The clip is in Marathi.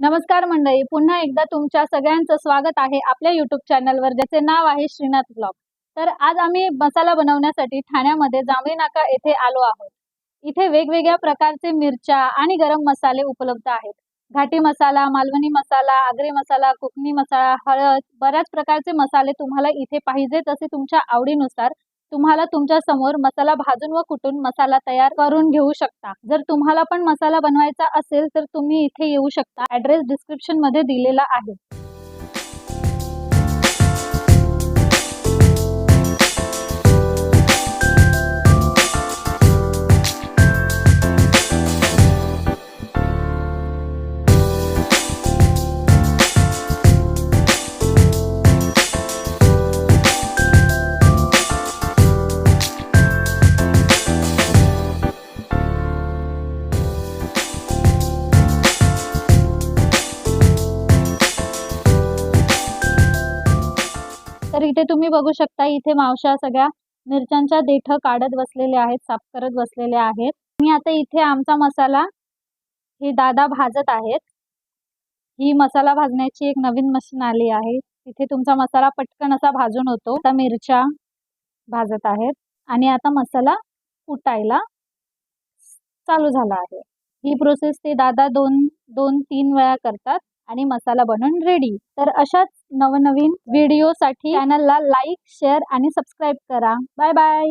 नमस्कार मंडळी पुन्हा एकदा तुमच्या सगळ्यांचं स्वागत आहे आपल्या युट्यूब चॅनलवर ज्याचे नाव आहे श्रीनाथ ब्लॉग तर आज आम्ही मसाला बनवण्यासाठी ठाण्यामध्ये जांभळी नाका येथे आलो आहोत. इथे वेगवेगळ्या प्रकारचे मिरच्या आणि गरम मसाले उपलब्ध आहेत. घाटी मसाला मालवणी मसाला आगरी मसाला कोकणी मसाला हळद बऱ्याच प्रकारचे मसाले तुम्हाला इथे पाहिजे तसे तुमच्या आवडीनुसार तुम्हाला तुमच्यासमोर मसाला भाजून व कुटून मसाला तयार करून घेऊ शकता. जर तुम्हाला पण मसाला बनवायचा असेल तर तुम्ही इथे येऊ शकता. ऍड्रेस डिस्क्रिप्शनमध्ये दिलेला आहे. तर इथे तुम्ही बघू शकता इथे मावशा सगळ्या मिरच्यांच्या देठ काढत बसलेले आहेत साफ करत बसलेले आहेत. मी आता इथे आमचा मसाला हे दादा भाजत आहेत. ही मसाला भाजण्याची एक नवीन मशीन आली आहे. तिथे तुमचा मसाला पटकन असा भाजून होतो. आता मिरच्या भाजत आहेत. आणि आता मसाला कुटायला चालू झाला आहे. ही प्रोसेस ते दादा दोन दोन तीन वेळा करतात. आणि मसाला बनवून रेडी तर अशाच नवनवीन व्हिडिओसाठी चॅनलला लाईक शेअर आणि सबस्क्राईब करा. Bye bye